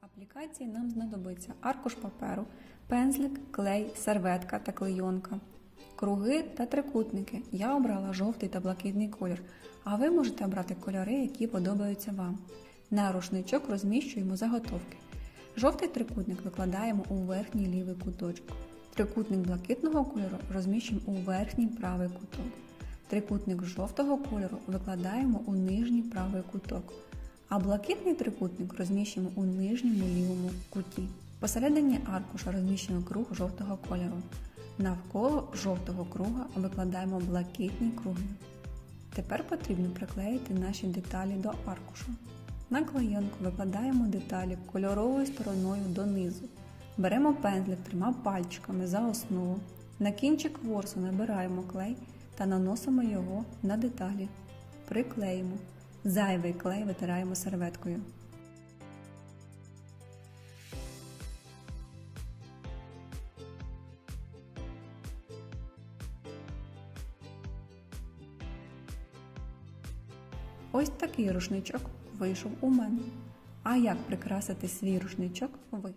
аплікації нам знадобиться аркуш паперу, пензлик, клей, серветка та клейонка, круги та трикутники. Я обрала жовтий та блакитний колір, а ви можете обрати кольори, які подобаються вам. На рушничок розміщуємо заготовки. Жовтий трикутник викладаємо у верхній лівий куточок. Трикутник блакитного кольору розміщуємо у верхній правий куток. Трикутник жовтого кольору викладаємо у нижній правий куток, а блакитний трикутник розміщуємо у нижньому лівому куті. Посередині аркуша розміщуємо круг жовтого кольору. Навколо жовтого круга викладаємо блакитні круги. Тепер потрібно приклеїти наші деталі до аркушу. На клейонку викладаємо деталі кольоровою стороною донизу. Беремо пензлик трьома пальчиками за основу. На кінчик ворсу набираємо клей та наносимо його на деталі. Приклеїмо. Зайвий клей витираємо серветкою. Ось такий рушничок вийшов у мене. А як прикрасити свій рушничок ви?